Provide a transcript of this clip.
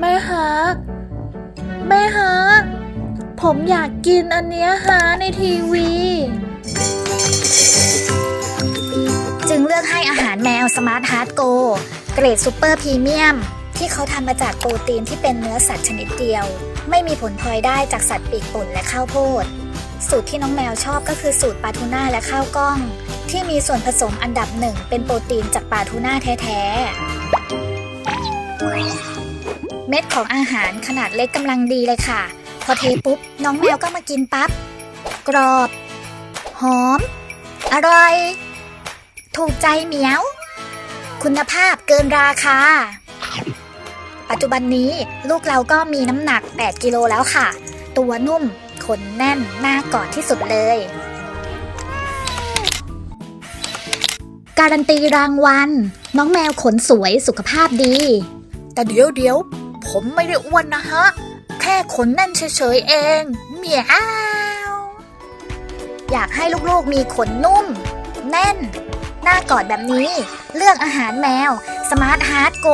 แม่ฮะแม่ฮะผมอยากกินอันเนี้ยฮะในทีวี จึงเลือกให้อาหารแมวสมาร์ทฮาร์ดโก เกรดซูเปอร์พรีเมียม ที่เขาทำมาจากโปรตีนที่เป็นเนื้อสัตว์ชนิดเดียว ไม่มีผลพลอยได้จากสัตว์ปีกป่นและข้าวโพด สูตรที่น้องแมวชอบก็คือสูตรปลาทูน่าและข้าวกล้อง ที่มีส่วนผสมอันดับหนึ่งเป็นโปรตีนจากปลาทูน่าแท้ๆ เม็ดของอาหารขนาดเล็กกำลังดีเลยค่ะ พอเทปุ๊บ น้องแมวก็มากินปั๊บ กรอบ หอม อร่อย ถูกใจเหมียว คุณภาพเกินราคา ปัจจุบันนี้ลูกเราก็มีน้ำหนัก 8 กิโลแล้วค่ะ ตัวนุ่ม ขนแน่นน่ากอดที่สุดเลย การันตีรางวัล น้องแมวขนสวยสุขภาพดี แต่เดี๋ยวเดี๋ยวผมไม่ได้อ้วนนะฮะ แค่ขนแน่นเฉยๆเองเหมียวอยากให้ลูกๆมีขนนุ่ม แน่น หน้ากอดแบบนี้ เลือกอาหารแมว สมาร์ทฮาร์ดโก